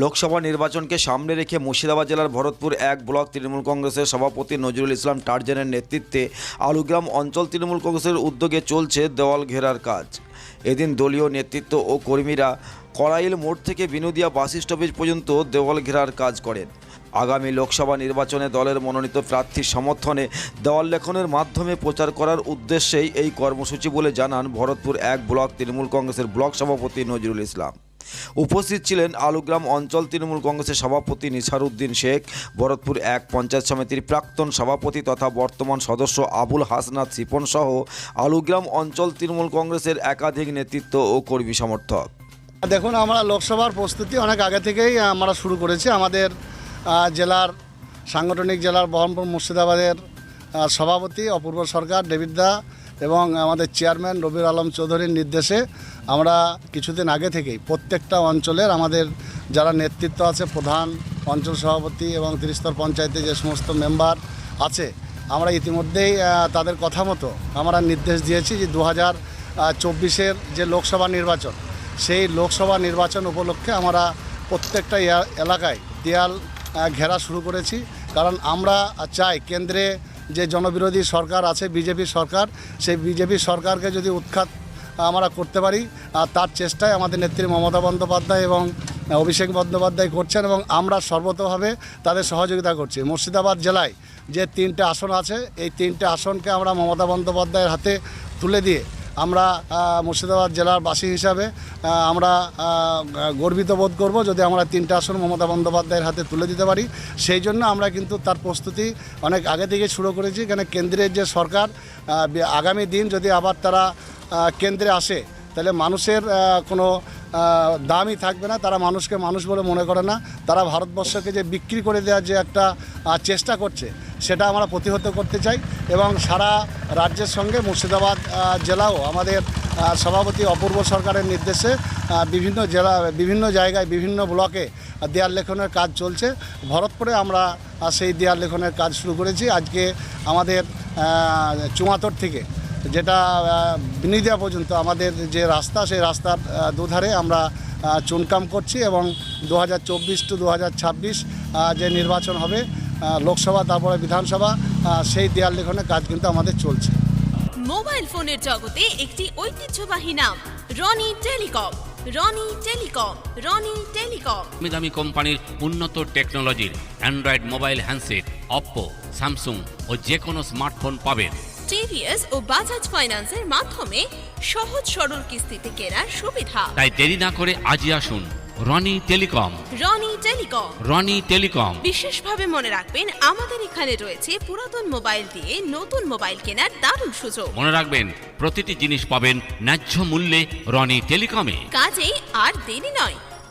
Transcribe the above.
লোকসভা নির্বাচনকে সামনে রেখে মুর্শিদাবাদ জেলার ভরতপুর এক ব্লক তৃণমূল কংগ্রেসের সভাপতি নজরুল ইসলাম টার্জেনের নেতৃত্বে আলুগ্রাম অঞ্চল তৃণমূল কংগ্রেসের উদ্যোগে চলছে দেওয়াল ঘেরার কাজ। এদিন দলীয় নেতৃত্ব ও কর্মীরা কড়াইল মোড় থেকে বিনোদিয়া বাস স্টপেজ পর্যন্ত দেওয়াল ঘেরার কাজ করেন। আগামী লোকসভা নির্বাচনে দলের মনোনীত প্রার্থীর সমর্থনে দেওয়াল লেখনের মাধ্যমে প্রচার করার উদ্দেশ্যেই এই কর্মসূচি বলে জানান ভরতপুর এক ব্লক তৃণমূল কংগ্রেসের ব্লক সভাপতি নজরুল ইসলাম। উপস্থিত ছিলেন আলুগ্রাম অঞ্চল তৃণমূল কংগ্রেসের সভাপতি নিসার উদ্দিন শেখ, ভরতপুর এক পঞ্চায়েত সমিতির প্রাক্তন সভাপতি তথা বর্তমান সদস্য আবুল হাসনাত সিপন সহ আলুগ্রাম অঞ্চল তৃণমূল কংগ্রেসের একাধিক নেতৃত্ব ও কর্মী সমর্থক। দেখুন, আমরা লোকসভার প্রস্তুতি অনেক আগে থেকেই আমরা শুরু করেছি। আমাদের জেলার, সাংগঠনিক জেলার বহরমপুর মুর্শিদাবাদের সভাপতি, অপূর্ব সরকার, ডেভিড দা এবং আমাদের চেয়ারম্যান রবির আলম চৌধুরীর নির্দেশে আমরা কিছুদিন আগে থেকেই প্রত্যেকটা অঞ্চলের আমাদের যারা নেতৃত্ব আছে, প্রধান অঞ্চল সভাপতি এবং ত্রিস্তর পঞ্চায়েতে যে সমস্ত মেম্বার আছে, আমরা ইতিমধ্যেই তাদের কথা মতো আমরা নির্দেশ দিয়েছি যে দু হাজার চব্বিশের যে লোকসভা নির্বাচন, সেই লোকসভা নির্বাচন উপলক্ষে আমরা প্রত্যেকটা এলাকায় দেয়াল ঘেরা শুরু করেছি। কারণ আমরা চাই কেন্দ্রে যে জনবিরোধী সরকার আছে বিজেপি সরকার, সেই বিজেপি সরকারকে যদি উৎখাত আমরা করতে পারি, আর তার চেষ্টায় আমাদের নেত্রী মমতা বন্দ্যোপাধ্যায় এবং অভিষেক বন্দ্যোপাধ্যায় করছেন এবং আমরা সর্বতভাবে তাদের সহযোগিতা করছি। মুর্শিদাবাদ জেলায় যে তিনটে আসন আছে, এই তিনটে আসনকে আমরা মমতা বন্দ্যোপাধ্যায়ের হাতে তুলে দিয়ে আমরা মুর্শিদাবাদ জেলার বাসী হিসাবে আমরা গর্বিত বোধ করব যদি আমরা তিনটা আসন মমতা বন্দ্যোপাধ্যায়ের হাতে তুলে দিতে পারি। সেই জন্য আমরা কিন্তু তার প্রস্তুতি অনেক আগে থেকে শুরু করেছি। কেন কেন্দ্রের যে সরকার আগামী দিন যদি আবার তারা কেন্দ্রে আসে, তাহলে মানুষের কোনো দামই থাকবে না, তারা মানুষকে মানুষ বলে মনে করে না। তারা ভারতবর্ষকে যে বিক্রি করে দেওয়ার যে একটা চেষ্টা করছে, সেটা আমরা প্রতিহত করতে চাই এবং সারা রাজ্যের সঙ্গে মুর্শিদাবাদ জেলাও আমাদের সভাপতি অপূর্ব সরকারের নির্দেশে বিভিন্ন জেলা, বিভিন্ন জায়গায়, বিভিন্ন ব্লকে দেয়াল লেখনের কাজ চলছে। ভরতপুরে আমরা সেই দেয়াল লেখনের কাজ শুরু করেছি। আজকে আমাদের চুয়াত্তর থেকে যেটা বিনিদিয়া পর্যন্ত আমাদের যে রাস্তা সেই রাস্তার দুধারে আমরা চুনকাম করছি এবং দু হাজার চব্বিশ টু দু হাজার ছাব্বিশ যে নির্বাচন হবে লোকসভা তারপরে বিধানসভা সেই দেয়াল লেখনের কাজ কিন্তু আমাদের চলছে। মোবাইল ফোনের জগতে একটি ঐতিহ্যবাহী নাম Roni Telecom. Roni Telecom Roni Telecom. দামি কোম্পানির উন্নত টেকনোলজির Android mobile handset Oppo Samsung ও যে কোনো স্মার্টফোন পাবেন। টিভিএস ও বাজাজ ফাইন্যান্সের মাধ্যমে সহজ সরল কিস্তিতে কেনার সুবিধা। তাই দেরি না করে আজই আসুন Roni Telecom. Roni Telecom. Roni Telecom. বিশেষভাবে মনে রাখবেন আমাদের এখানে রয়েছে পুরাতন মোবাইল দিয়ে নতুন মোবাইল কেনার দারুণ সুযোগ। মনে রাখবেন প্রতিটি জিনিস পাবেন ন্যায্য মূল্যে রনি টেলিকমে। কাজেই আর দেরি নয়।